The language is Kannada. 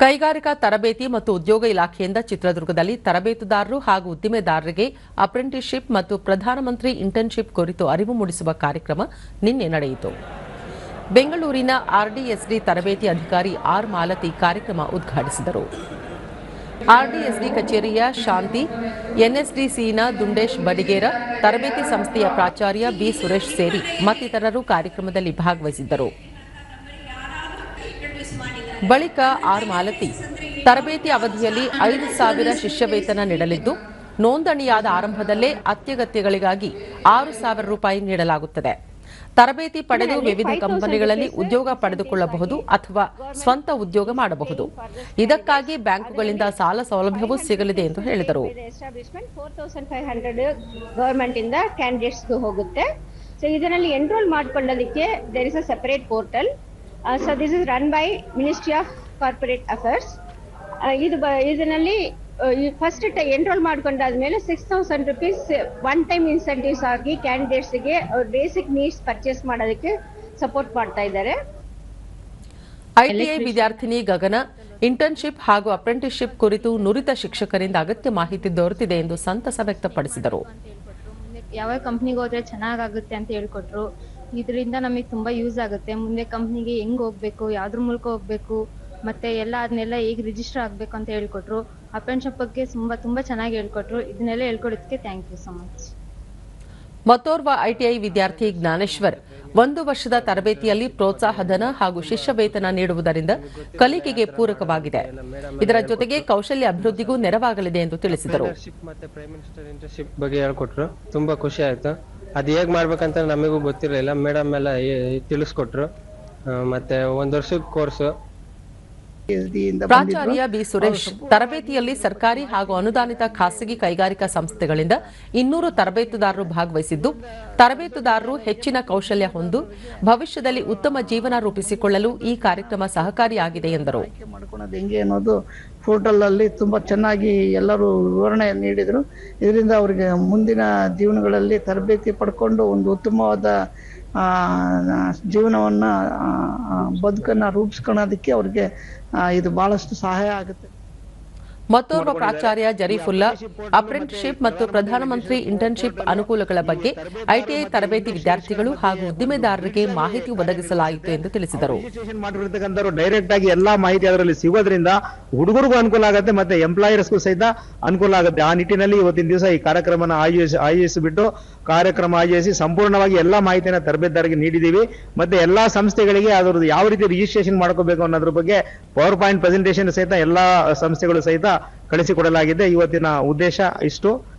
ಕೈಗಾರಿಕಾ ತರಬೇತಿ ಮತ್ತು ಉದ್ಯೋಗ ಇಲಾಖೆಯಿಂದ ಚಿತ್ರದುರ್ಗದಲ್ಲಿ ತರಬೇತುದಾರರು ಹಾಗೂ ಉದ್ದಿಮೆದಾರರಿಗೆ ಅಪ್ರೆಂಟಿಸ್ಶಿಪ್ ಮತ್ತು ಪ್ರಧಾನಮಂತ್ರಿ ಇಂಟರ್ನ್ಶಿಪ್ ಕುರಿತು ಅರಿವು ಮೂಡಿಸುವ ಕಾರ್ಯಕ್ರಮ ನಿನ್ನೆ ನಡೆಯಿತು. ಬೆಂಗಳೂರಿನ ಆರ್ಡಿಎಸ್ಡಿ ತರಬೇತಿ ಅಧಿಕಾರಿ ಆರ್ ಮಾಲತಿ ಕಾರ್ಯಕ್ರಮ ಉದ್ಘಾಟಿಸಿದರು. ಆರ್ಡಿಎಸ್ಡಿ ಕಚೇರಿಯ ಶಾಂತಿ, ಎನ್ಎಸ್ಡಿಸಿನ ದುಂಡೇಶ್ ಬಡಿಗೇರ, ತರಬೇತಿ ಸಂಸ್ಥೆಯ ಪ್ರಾಚಾರ್ಯ ಬಿ ಸುರೇಶ್ ಸೇರಿ ಮತ್ತಿತರರು ಕಾರ್ಯಕ್ರಮದಲ್ಲಿ ಭಾಗವಹಿಸಿದ್ದರು. ಬಳಿಕ ಆರ್ ಮಾಲತಿ ತರಬೇತಿ ಅವಧಿಯಲ್ಲಿ ಐದು ಸಾವಿರ ಶಿಷ್ಯ ವೇತನ ನೀಡಲಿದ್ದು, ನೋಂದಣಿಯಾದ ಆರಂಭದಲ್ಲೇ ಅತ್ಯಗತ್ಯಗಳಿಗಾಗಿ ಆರು ಸಾವಿರ ರೂಪಾಯಿ ನೀಡಲಾಗುತ್ತದೆ. ತರಬೇತಿ ಪಡೆದು ವಿವಿಧ ಕಂಪನಿಗಳಲ್ಲಿ ಉದ್ಯೋಗ ಪಡೆದುಕೊಳ್ಳಬಹುದು ಅಥವಾ ಸ್ವಂತ ಉದ್ಯೋಗ ಮಾಡಬಹುದು. ಇದಕ್ಕಾಗಿ ಬ್ಯಾಂಕುಗಳಿಂದ ಸಾಲ ಸೌಲಭ್ಯವೂ ಸಿಗಲಿದೆ ಎಂದು ಹೇಳಿದರು. ಗವರ್ಮೆಂಟ್ ಇಂದ ಕ್ಯಾಂಡಿಡೇಟ್ಸ್ಗೂ ಹೋಗುತ್ತೆ. ಸೊ ಇದರಲ್ಲಿ ಎನ್ರೋಲ್ ಮಾಡ್ಕೊಳ್ಳೋದಕ್ಕೆ there is a separate portal so this is run by ministry of corporate affairs ಇದು ಬ- ಇದರಲ್ಲಿ first enrol ಮಾಡ್ಕೊಂಡಾದ್ಮೇಲೆ six thousand rupees one time incentives ಆಗಿ ಕ್ಯಾಂಡಿಡೇಟ್ಸ್ಗೆ ಬೇಸಿಕ್ ನೀಡ್ಸ್ ಪರ್ಚೇಸ್ ಮಾಡೋದಕ್ಕೆ ಸಪೋರ್ಟ್ ಮಾಡ್ತಾ ಇದ್ದಾರೆ. ಐಟಿಐ ವಿದ್ಯಾರ್ಥಿನಿ ಗಗನ ಇಂಟರ್ನ್ಶಿಪ್ ಹಾಗೂ ಅಪ್ರೆಂಟಿಸ್ಶಿಪ್ ಕುರಿತು ನುರಿತ ಶಿಕ್ಷಕರಿಂದ ಅಗತ್ಯ ಮಾಹಿತಿ ದೊರೆತಿದೆ ಎಂದು ಸಂತಸ ವ್ಯಕ್ತಪಡಿಸಿದರು. ಯಾವ ಕಂಪ್ನಿಗೆ ಹೋದ್ರೆ ಚೆನ್ನಾಗಾಗುತ್ತೆ ಅಂತ ಹೇಳ್ಕೊಟ್ರು. ಇದರಿಂದ ನಮಗೆ ತುಂಬಾ ಯೂಸ್ ಆಗುತ್ತೆ. ಮುಂದೆ ಕಂಪ್ನಿಗೆ ಹೆಂಗ್ ಹೋಗ್ಬೇಕು ಯಾವ್ದ್ರ ಮೂಲಕ ಹೋಗ್ಬೇಕು ಮತ್ತೆ ಎಲ್ಲ ಅದನ್ನೆಲ್ಲ ಹೇಗ್ ರಿಜಿಸ್ಟರ್ ಆಗ್ಬೇಕು ಅಂತ ಹೇಳ್ಕೊಟ್ರು. ಅಪ್ರೆಂಟ್ಶಿಪ್ ಬಗ್ಗೆ ತುಂಬಾ ತುಂಬಾ ಚೆನ್ನಾಗಿ ಹೇಳ್ಕೊಟ್ರು. ಇದನ್ನೆಲ್ಲ ಹೇಳ್ಕೊಡೋದಕ್ಕೆ ಥ್ಯಾಂಕ್ ಯು ಸೊ ಮಚ್ ಮತ್ತೋರ್ವ ಐಟಿಐ ವಿದ್ಯಾರ್ಥಿ ಜ್ಞಾನೇಶ್ವರ್ ಒಂದು ವರ್ಷದ ತರಬೇತಿಯಲ್ಲಿ ಪ್ರೋತ್ಸಾಹಧನ ಹಾಗೂ ಶಿಷ್ಯ ವೇತನ ನೀಡುವುದರಿಂದ ಕಲಿಕೆಗೆ ಪೂರಕವಾಗಿದೆ. ಇದರ ಜೊತೆಗೆ ಕೌಶಲ್ಯ ಅಭಿವೃದ್ಧಿಗೂ ನೆರವಾಗಲಿದೆ ಎಂದು ತಿಳಿಸಿದರು. ಬಗ್ಗೆ ಹೇಳ್ಕೊಟ್ರು. ತುಂಬಾ ಖುಷಿ ಆಯ್ತು. ಅದು ಹೇಗೆ ಮಾಡ್ಬೇಕಂತ ನಮಗೂ ಗೊತ್ತಿರಲಿಲ್ಲ. ಮೇಡಮ್ ಎಲ್ಲ ತಿಳಿಸ್ಕೊಟ್ರು. ಮತ್ತೆ ಒಂದ್ ವರ್ಷದ ಕೋರ್ಸ್ ಪ್ರಾಚಾರ್ಯ ಬಿ ಸುರೇಶ್ ತರಬೇತಿಯಲ್ಲಿ ಸರ್ಕಾರಿ ಹಾಗೂ ಅನುದಾನಿತ ಖಾಸಗಿ ಕೈಗಾರಿಕಾ ಸಂಸ್ಥೆಗಳಿಂದ ಇನ್ನೂರು ತರಬೇತುದಾರರು ಭಾಗವಹಿಸಿದ್ದು ತರಬೇತುದಾರರು ಹೆಚ್ಚಿನ ಕೌಶಲ್ಯ ಹೊಂದು ಭವಿಷ್ಯದಲ್ಲಿ ಉತ್ತಮ ಜೀವನ ರೂಪಿಸಿಕೊಳ್ಳಲು ಈ ಕಾರ್ಯಕ್ರಮ ಸಹಕಾರಿಯಾಗಿದೆ ಎಂದರು. ಅನ್ನೋದು ಪೋರ್ಟಲ್ ಅಲ್ಲಿ ತುಂಬಾ ಚೆನ್ನಾಗಿ ಎಲ್ಲರೂ ವಿವರಣೆ ನೀಡಿದ್ರು. ಇದರಿಂದ ಅವರಿಗೆ ಮುಂದಿನ ಜೀವನಗಳಲ್ಲಿ ತರಬೇತಿ ಪಡ್ಕೊಂಡು ಒಂದು ಉತ್ತಮವಾದ ಜೀವನವನ್ನ ಆ, ಆ, ಬದುಕನ್ನ ರೂಪಿಸ್ಕೊಳ್ಳೋದಕ್ಕೆ ಅವ್ರಿಗೆ ಇದು ಬಹಳಷ್ಟು ಸಹಾಯ ಆಗುತ್ತೆ. ಮತ್ತೋರ್ವ ಪ್ರಾಚಾರ್ಯ ಜರೀಫುಲ್ಲಾ ಅಪ್ರೆಂಟಿಶಿಪ್ ಮತ್ತು ಪ್ರಧಾನಮಂತ್ರಿ ಇಂಟರ್ನ್ಶಿಪ್ ಅನುಕೂಲಗಳ ಬಗ್ಗೆ ಐಟಿಐ ತರಬೇತಿ ವಿದ್ಯಾರ್ಥಿಗಳು ಹಾಗೂ ಉದ್ದಿಮೆದಾರರಿಗೆ ಮಾಹಿತಿ ಒದಗಿಸಲಾಯಿತು ಎಂದು ತಿಳಿಸಿದರು. ಡೈರೆಕ್ಟ್ ಆಗಿ ಎಲ್ಲಾ ಮಾಹಿತಿ ಅದರಲ್ಲಿ ಸಿಗೋದ್ರಿಂದ ಹುಡುಗರಿಗೂ ಅನುಕೂಲ ಆಗುತ್ತೆ ಮತ್ತೆ ಎಂಪ್ಲಾಯರ್ಸ್ಗೂ ಸಹಿತ ಅನುಕೂಲ ಆಗುತ್ತೆ. ಆ ನಿಟ್ಟಿನಲ್ಲಿ ಇವತ್ತಿನ ದಿವಸ ಈ ಕಾರ್ಯಕ್ರಮನ ಆಯೋಜಿಸಿ ಆಯೋಜಿಸಿಬಿಟ್ಟು ಕಾರ್ಯಕ್ರಮ ಆಯೋಜಿಸಿ ಸಂಪೂರ್ಣವಾಗಿ ಎಲ್ಲಾ ಮಾಹಿತಿಯನ್ನ ತರಬೇತರಿಗೆ ನೀಡಿದೀವಿ ಮತ್ತೆ ಎಲ್ಲಾ ಸಂಸ್ಥೆಗಳಿಗೆ ಅದರದ್ದು ಯಾವ ರೀತಿ ರಿಜಿಸ್ಟ್ರೇಷನ್ ಮಾಡ್ಕೋಬೇಕು ಅನ್ನೋದ್ರ ಬಗ್ಗೆ ಪವರ್ ಪಾಯಿಂಟ್ ಪ್ರೆಸೆಂಟೇಷನ್ ಸಹಿತ ಎಲ್ಲಾ ಸಂಸ್ಥೆಗಳು ಸಹಿತ ಕಳಿಸಿಕೊಡಲಾಗಿದೆ. ಇವತ್ತಿನ ಉದ್ದೇಶ ಇಷ್ಟು.